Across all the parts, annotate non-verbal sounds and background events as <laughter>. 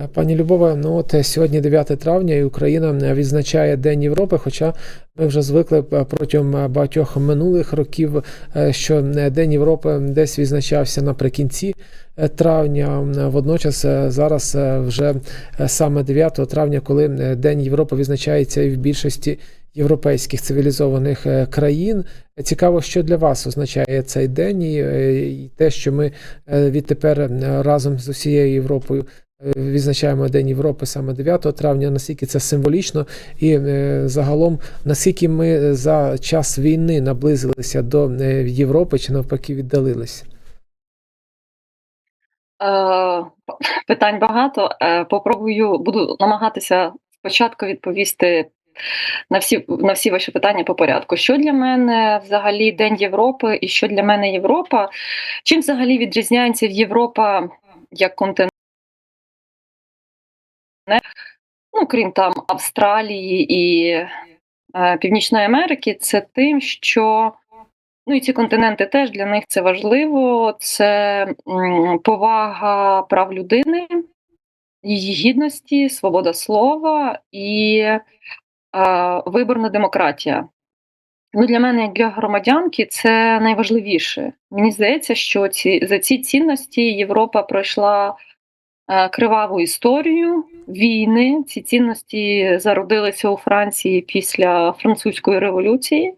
Е, Пані Любова, ну от е, сьогодні 9 травня, і Україна е, відзначає День Європи. Хоча ми вже звикли протягом багатьох минулих років, що День Європи десь відзначався наприкінці травня. Водночас зараз вже саме 9 травня, коли День Європи відзначається і в більшості європейських цивілізованих країн. Цікаво, що для вас означає цей день, і, те, що ми відтепер разом з усією Європою відзначаємо День Європи саме 9 травня, наскільки це символічно, і е, загалом наскільки ми за час війни наблизилися до е, Європи чи навпаки віддалилися? Е, Питань багато. Е, Попробую, буду намагатися спочатку відповісти на всі, на всі ваші питання по порядку. Що для мене взагалі День Європи і що для мене Європа? Чим взагалі відрізняється Європа як континент? Ну, крім там Австралії і е, Північної Америки, це тим, що Ну і ці континенти теж для них це важливо. Це м, повага прав людини, її гідності, свобода слова і е, виборна демократія. Ну, для мене, як для громадянки, це найважливіше. Мені здається, що ці, за ці цінності Європа пройшла е, криваву історію війни. Ці цінності зародилися у Франції після французької революції.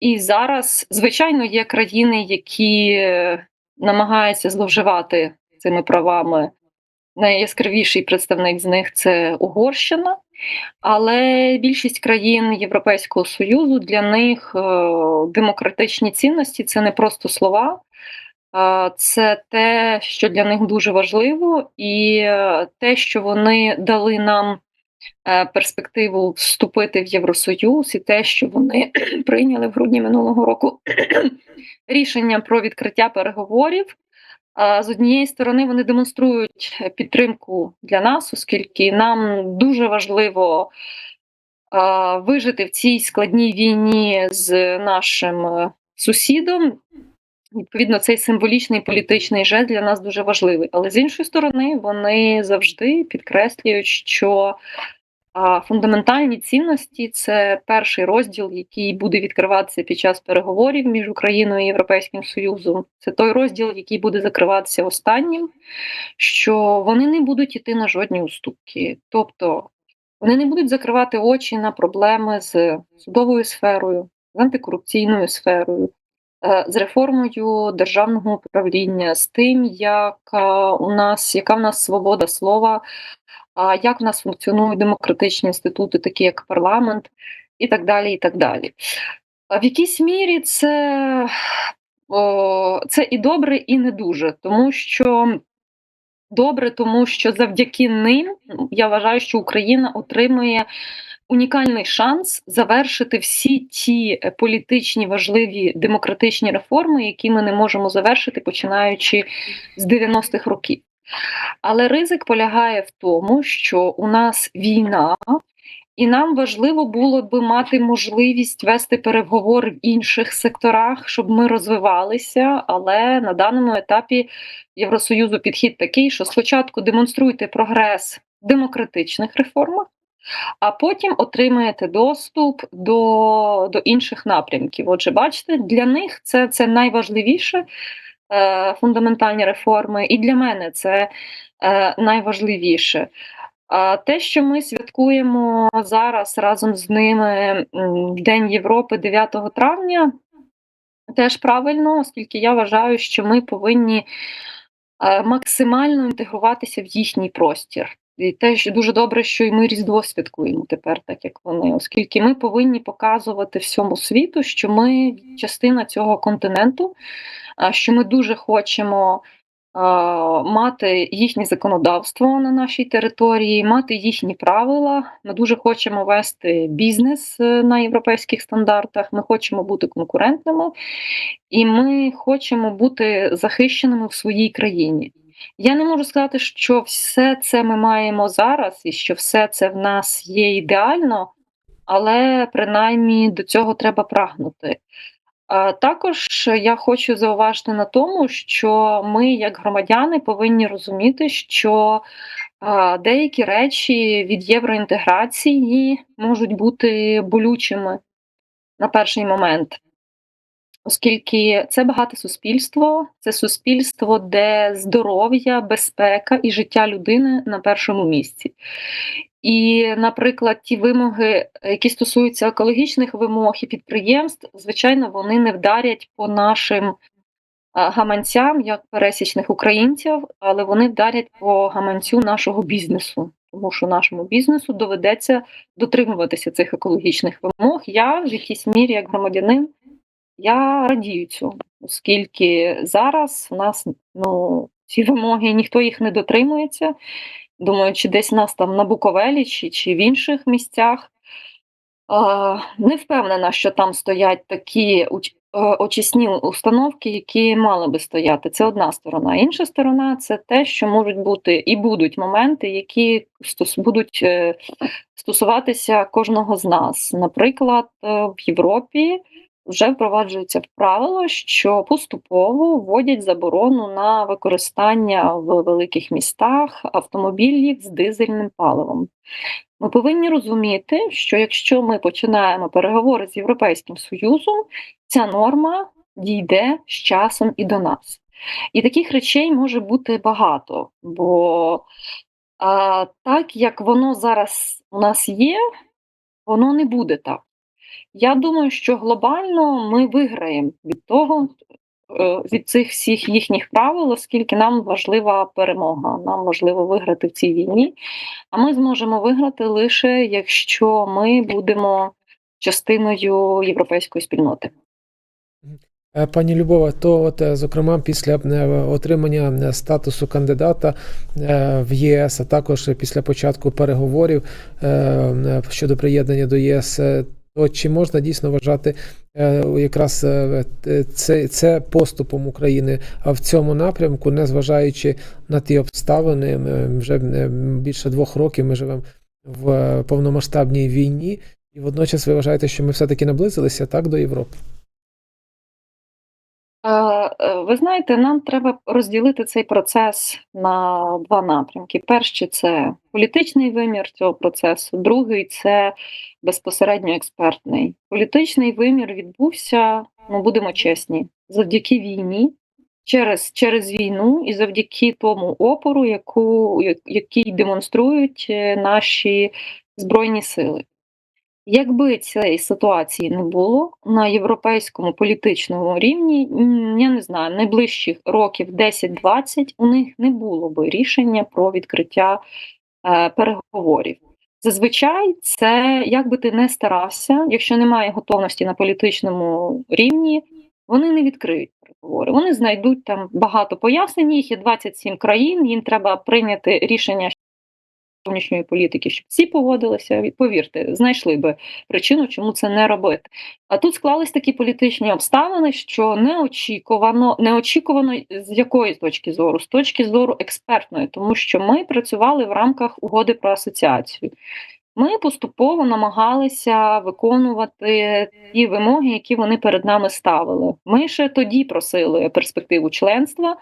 І зараз, звичайно, є країни, які намагаються зловживати цими правами. Найяскравіший представник з них це Угорщина, але більшість країн Європейського Союзу для них е, демократичні цінності це не просто слова, це те, що для них дуже важливо, і е, те, що вони дали нам е, перспективу вступити в Євросоюз, і те, що вони <clears throat> прийняли в грудні минулого року <clears throat> рішення про відкриття переговорів. З однієї сторони, вони демонструють підтримку для нас, оскільки нам дуже важливо вижити в цій складній війні з нашим е, сусідом. Відповідно, цей символічний політичний жест для нас дуже важливий. Але з іншої сторони, вони завжди підкреслюють, що фундаментальні цінності це перший розділ, який буде відкриватися під час переговорів між Україною і Європейським Союзом. Це той розділ, який буде закриватися останнім, що вони не будуть іти на жодні уступки. Тобто вони не будуть закривати очі на проблеми з судовою сферою, з антикорупційною сферою. Е, З реформою державного управління, з тим, як у нас яка в нас свобода слова, як в нас функціонують демократичні інститути, такі як парламент, і так далі. і так далі. В якійсь мірі це, це і добре, і не дуже, тому що добре, тому що завдяки ним я вважаю, що Україна отримує унікальний шанс завершити всі ті е, політичні важливі демократичні реформи, які ми не можемо завершити, починаючи з 90-х років. Але ризик полягає в тому, що у нас війна, і нам важливо було би мати можливість вести переговори в інших секторах, щоб ми розвивалися. Але на даному етапі Євросоюзу підхід такий, що спочатку демонструйте прогрес в демократичних реформах, а потім отримаєте доступ до, до інших напрямків. Отже, бачите, для них це, це найважливіше е, фундаментальні реформи, і для мене це е, найважливіше. А те, що ми святкуємо зараз разом з ними День Європи 9 травня, теж правильно, оскільки я вважаю, що ми повинні е, максимально інтегруватися в їхній простір. І теж дуже добре, що і ми Різдво святкуємо тепер, так як вони, оскільки ми повинні показувати всьому світу, що ми частина цього континенту, що ми дуже хочемо мати їхнє законодавство на нашій території, мати їхні правила. Ми дуже хочемо вести бізнес е, на європейських стандартах. Ми хочемо бути конкурентними, і ми хочемо бути захищеними в своїй країні. Я не можу сказати, що все це ми маємо зараз, і що все це в нас є ідеально, але принаймні до цього треба прагнути. Також я хочу зауважити на тому, що ми, як громадяни, повинні розуміти, що деякі речі від євроінтеграції можуть бути болючими на перший момент. Оскільки це багате суспільство, це суспільство, де здоров'я, безпека і життя людини на першому місці. І, наприклад, ті вимоги, які стосуються екологічних вимог і підприємств, звичайно, вони не вдарять по нашим гаманцям, як пересічних українців, але вони вдарять по гаманцю нашого бізнесу. Тому що нашому бізнесу доведеться дотримуватися цих екологічних вимог. Я в якійсь мірі, як громадянин, я радію цьому, оскільки зараз у нас ну, ці вимоги ніхто їх не дотримується. Думаю, чи десь нас там на Буковелі, чи, чи в інших місцях. Не впевнена, що там стоять такі е, очисні установки, які мали би стояти. Це одна сторона. Інша сторона це те, що можуть бути і будуть моменти, які будуть е, стосуватися кожного з нас. Наприклад, е, в Європі вже впроваджується правило, що поступово вводять заборону на використання в великих містах автомобілів з дизельним паливом. Ми повинні розуміти, що якщо ми починаємо переговори з Європейським Союзом, ця норма дійде з часом і до нас. І таких речей може бути багато, бо а, так як воно зараз у нас є, воно не буде так. Я думаю, що глобально ми виграємо від того, е, від цих всіх їхніх правил, оскільки нам важлива перемога. Нам важливо виграти в цій війні. А ми зможемо виграти лише якщо ми будемо частиною європейської спільноти. Е, Пані Любова, то от, е, зокрема, після отримання статусу кандидата в ЄС, а також після початку переговорів щодо приєднання до ЄС, то чи можна дійсно вважати е, якраз е, е, це, це поступом України в цьому напрямку, незважаючи на ті обставини, вже більше двох років ми живемо в повномасштабній війні, і водночас ви вважаєте, що ми все-таки наблизилися так до Європи? Е, Ви знаєте, нам треба розділити цей процес на два напрямки. Перший це політичний вимір цього процесу, другий це безпосередньо експертний. Політичний вимір відбувся, ну будемо чесні, завдяки війні, через, через війну і завдяки тому опору, яку, який демонструють е, наші збройні сили. Якби цієї ситуації не було на європейському політичному рівні, я не знаю, найближчих років 10-20 у них не було би рішення про відкриття е, переговорів. Зазвичай це як би ти не старався, якщо немає готовності на політичному рівні, вони не відкриють переговори. Вони знайдуть там багато пояснень. Їх є 27 країн. Їм треба прийняти рішення зовнішньої політики, щоб всі погодилися. Повірте, знайшли би причину, чому це не робити. А тут склались такі політичні обставини, що неочікувано, неочікувано з якої точки зору? З точки зору експертної, тому що ми працювали в рамках угоди про асоціацію. Ми поступово намагалися виконувати ті вимоги, які вони перед нами ставили. Ми ще тоді просили перспективу членства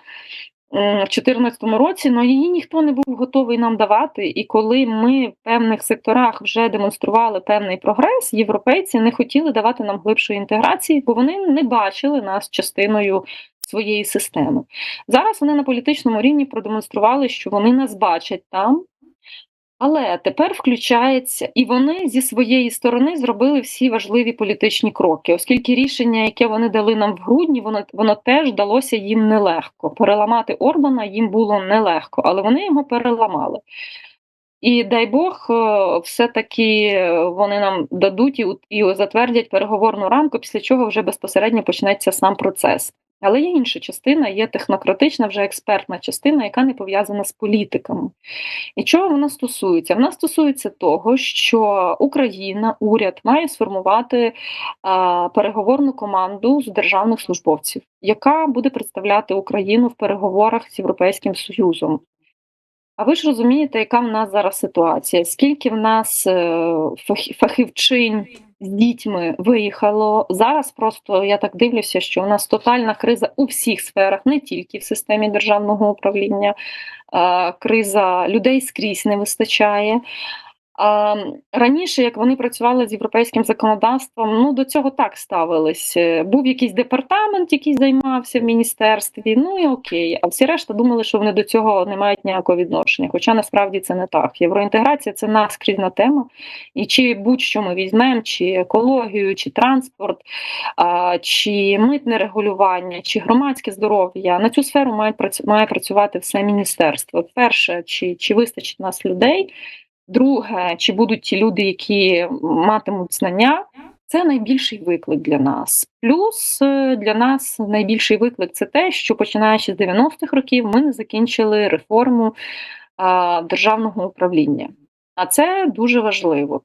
2014 році, але її ніхто не був готовий нам давати. І коли ми в певних секторах вже демонстрували певний прогрес, європейці не хотіли давати нам глибшої інтеграції, бо вони не бачили нас частиною своєї системи. Зараз вони на політичному рівні продемонстрували, що вони нас бачать там. Але тепер включається, і вони зі своєї сторони зробили всі важливі політичні кроки, оскільки рішення, яке вони дали нам в грудні, воно воно теж далося їм нелегко. Переламати Орбана їм було нелегко, але вони його переламали. І дай Бог, е, все-таки е, вони нам дадуть і, і затвердять переговорну рамку, після чого вже безпосередньо почнеться сам процес. Але є інша частина, є технократична, вже експертна частина, яка не пов'язана з політиками. І чого вона стосується? Вона стосується того, що Україна, уряд має сформувати а, переговорну команду з державних службовців, яка буде представляти Україну в переговорах з Європейським Союзом. А ви ж розумієте, яка в нас зараз ситуація? Скільки в нас е, фахівчинь з дітьми виїхало. Зараз просто я так дивлюся, що у нас тотальна криза у всіх сферах, не тільки в системі державного управління. Криза людей скрізь не вистачає. Раніше, як вони працювали з європейським законодавством, ну до цього так ставились. Е, Був якийсь департамент, який займався в міністерстві. Ну і окей. А всі решта думали, що вони до цього не мають ніякого відношення. Хоча насправді це не так. Євроінтеграція це наскрізна тема. І чи будь-що ми візьмемо, чи екологію, чи транспорт, чи митне регулювання, чи громадське здоров'я на цю сферу має працювати все міністерство. Перше, чи, чи вистачить нас людей. Друге, чи будуть ті люди, які матимуть знання, це найбільший виклик для нас. Плюс е, для нас найбільший виклик це те, що починаючи з 90-х років ми не закінчили реформу державного управління. А це дуже важливо.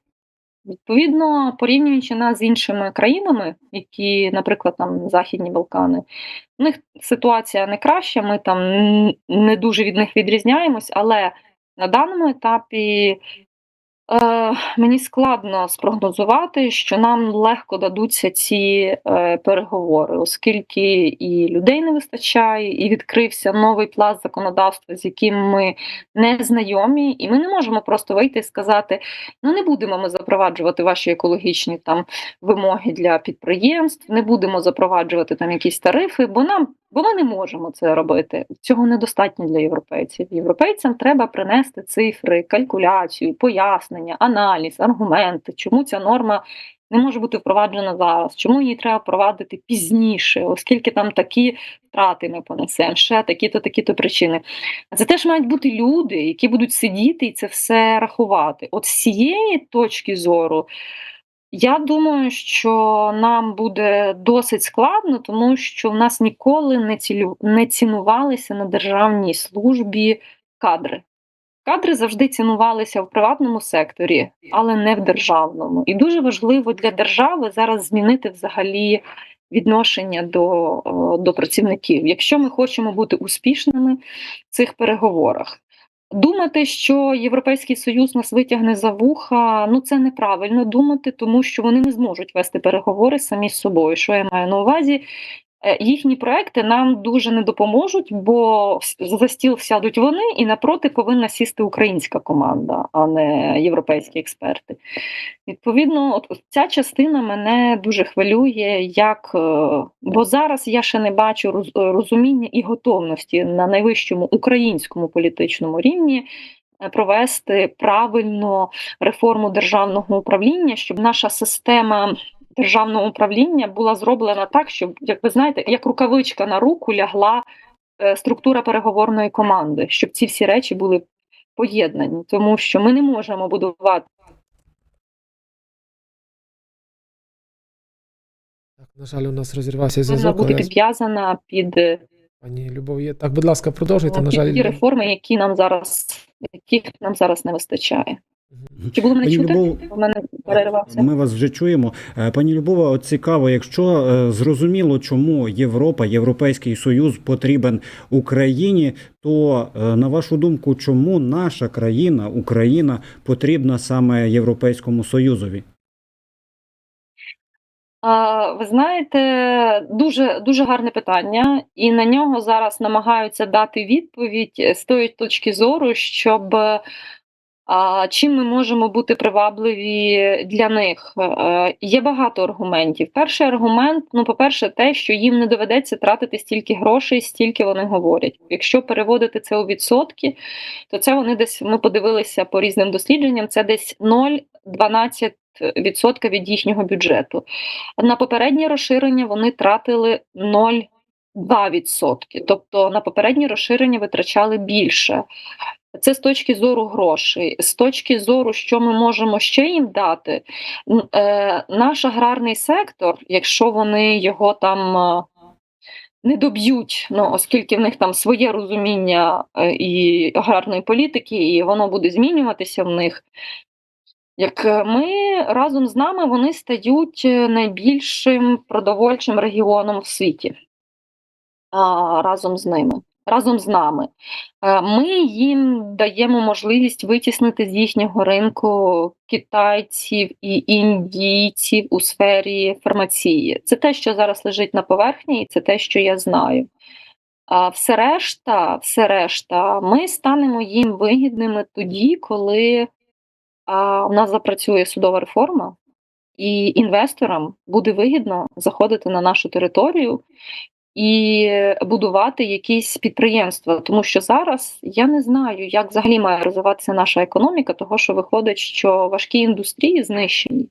Відповідно, порівнюючи нас з іншими країнами, які, наприклад, там Західні Балкани, в них ситуація не краща, ми там не дуже від них відрізняємось, але на даному етапі е, мені складно спрогнозувати, що нам легко дадуться ці е, переговори, оскільки і людей не вистачає, і відкрився новий пласт законодавства, з яким ми не знайомі, і ми не можемо просто вийти і сказати: ну не будемо ми запроваджувати ваші екологічні там вимоги для підприємств, не будемо запроваджувати там якісь тарифи, бо нам бо ми не можемо це робити. Цього недостатньо для європейців. Європейцям треба принести цифри, калькуляцію, пояснення, аналіз, аргументи, чому ця норма не може бути впроваджена зараз, чому її треба впровадити пізніше, оскільки там такі втрати ми понесемо, ще такі-то, такі-то причини. А це теж мають бути люди, які будуть сидіти і це все рахувати. От з цієї точки зору. Я думаю, що нам буде досить складно, тому що в нас ніколи не цілю не цінувалися на державній службі кадри. Кадри завжди цінувалися в приватному секторі, але не в державному. І дуже важливо для держави зараз змінити взагалі відношення до, до працівників, якщо ми хочемо бути успішними в цих переговорах. Думати, що Європейський Союз нас витягне за вуха, ну це неправильно думати, тому що вони не зможуть вести переговори самі з собою. Що я маю на увазі? Е, Їхні проекти нам дуже не допоможуть, бо за стіл сядуть вони, і напроти повинна сісти українська команда, а не європейські експерти. Відповідно, от ця частина мене дуже хвилює, як е, бо зараз я ще не бачу розуміння і готовності на найвищому українському політичному рівні е, провести правильно реформу державного управління, щоб наша система державного управління була зроблена так, щоб, як ви знаєте, як рукавичка на руку лягла е, структура переговорної команди, щоб ці всі речі були поєднані, тому що ми не можемо будувати. Так, на жаль, у нас розірвався зв'язок. бути але підв'язана під е, Пані Любов є. Так, будь ласка, продовжуйте. На жаль, ті реформи, які нам зараз яких нам зараз не вистачає. Чи було мене Пані чути? Любов, У мене перервався. Ми вас вже чуємо. Е, Пані Любова, от цікаво, якщо е, зрозуміло, чому Європа, Європейський Союз потрібен Україні, то е, на вашу думку, чому наша країна, Україна, потрібна саме Європейському Союзові? А, Ви знаєте, дуже дуже гарне питання, і на нього зараз намагаються дати відповідь з тої точки зору, щоб чим ми можемо бути привабливі для них. Е, Є багато аргументів. Перший аргумент, ну, по-перше, те, що їм не доведеться тратити стільки грошей, стільки вони говорять. Якщо переводити це у відсотки, то це вони десь ми подивилися по різним дослідженням. Це десь 0,12% відсотка від їхнього бюджету. На попереднє розширення вони тратили 0,2%. Тобто на попереднє розширення витрачали більше. Це з точки зору грошей, з точки зору, що ми можемо ще їм дати. Е, наш аграрний сектор, якщо вони його там е, не доб'ють, ну оскільки в них там своє розуміння е, і аграрної політики, і воно буде змінюватися в них. Як ми разом з нами вони стають найбільшим продовольчим регіоном в світі а, разом з ними. Разом з нами. Е, Ми їм даємо можливість витіснити з їхнього ринку китайців і індійців у сфері фармації. Це те, що зараз лежить на поверхні, і це те, що я знаю. А все решта, все решта, ми станемо їм вигідними тоді, коли а, у нас запрацює судова реформа, і інвесторам буде вигідно заходити на нашу територію і будувати якісь підприємства. Тому що зараз я не знаю, як взагалі має розвиватися наша економіка, того що виходить, що важкі індустрії знищені.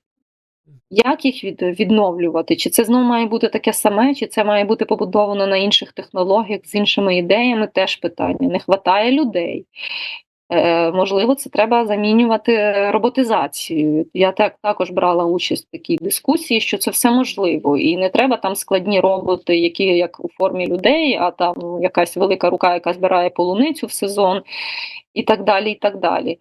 Як їх від, відновлювати? Чи це знову має бути таке саме, чи це має бути побудовано на інших технологіях з іншими ідеями? Теж питання. Не вистачає людей. Е, можливо, це треба замінювати роботизацією. Я так також брала участь в такій дискусії, що це все можливо, і не треба там складні роботи, які як у формі людей, а там ну, якась велика рука, яка збирає полуницю в сезон, і так далі. і так далі.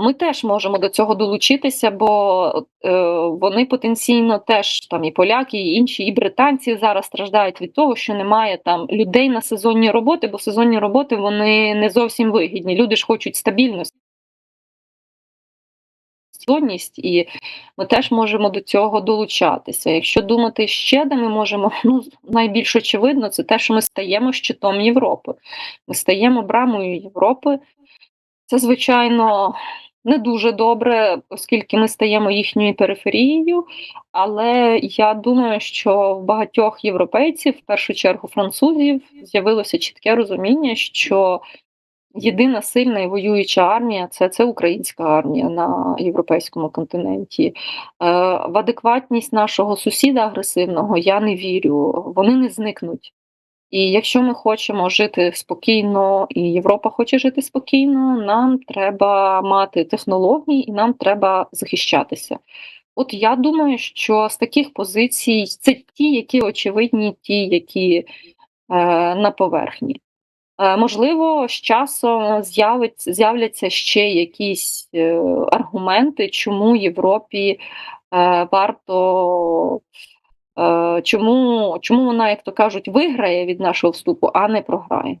Ми теж можемо до цього долучитися, бо е, вони потенційно теж там і поляки, і інші, і британці зараз страждають від того, що немає там людей на сезонні роботи, бо сезонні роботи вони не зовсім вигідні. Люди ж хочуть стабільності. І ми теж можемо до цього долучатися. Якщо думати ще, де ми можемо, <laughs> ну найбільш очевидно, це те, що ми стаємо щитом Європи. Ми стаємо брамою Європи. Це, звичайно, не дуже добре, оскільки ми стаємо їхньою периферією. Але я думаю, що в багатьох європейців, в першу чергу французів, з'явилося чітке розуміння, що єдина сильна і воююча армія це, це українська армія на європейському континенті. Е, в адекватність нашого сусіда агресивного я не вірю. Вони не зникнуть. І якщо ми хочемо жити спокійно, і Європа хоче жити спокійно, нам треба мати технології і нам треба захищатися. От я думаю, що з таких позицій це ті, які очевидні, ті, які е, на поверхні. Е, можливо, з часом з'являться ще якісь е, аргументи, чому Європі е, варто. Е, Чому, чому вона, як то кажуть, виграє від нашого вступу, а не програє?